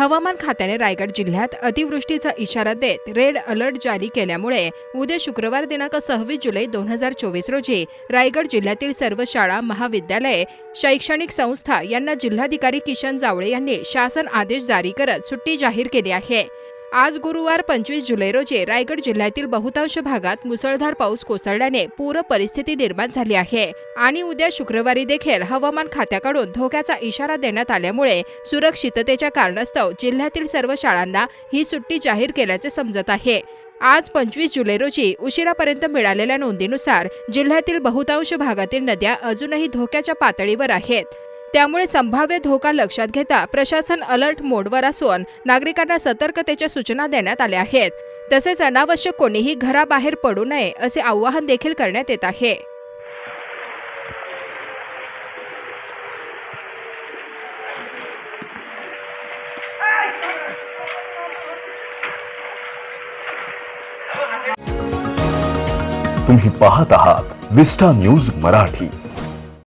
हवामान खात्याने रायगड जिल्ह्यात अतिवृष्टीचा इशारा देत रेड अलर्ट जारी केल्यामुळे उद्या शुक्रवार दिनांक सव्वीस जुलै दोन हजार चोवीस रोजी रायगड जिल्ह्यातील सर्व शाळा महाविद्यालये शैक्षणिक संस्था यांना जिल्हाधिकारी किशन जावळे यांनी शासन आदेश जारी करत सुट्टी जाहीर केली आहे. आज गुरुवार पंचवीस जुलै रोजी रायगड जिल्ह्यातील बहुतांश भागात मुसळधार पाऊस कोसळल्याने पूर परिस्थिती निर्माण झाली आहे. आणि उद्या शुक्रवारी देखील हवामान खात्याकडून धोक्याचा इशारा देण्यात आल्यामुळे सुरक्षिततेच्या कारणास्तव जिल्ह्यातील सर्व शाळांना ही सुट्टी जाहीर केल्याचे समजत आहे. आज पंचवीस जुलै रोजी उशिरापर्यंत मिळालेल्या नोंदीनुसार जिल्ह्यातील बहुतांश भागातील नद्या अजूनही धोक्याच्या पातळीवर आहेत. त्यामुळे संभाव्य धोका लक्षात घेता प्रशासन अलर्ट मोडवर असून नागरिकांना सतर्कतेच्या सूचना देण्यात आल्या आहेत. तसेच अनावश्यक कोणीही घराबाहेर पडू नये असे आवाहन देखील करण्यात येत आहे. तुम्ही पाहत आहात विस्टा न्यूज मराठी.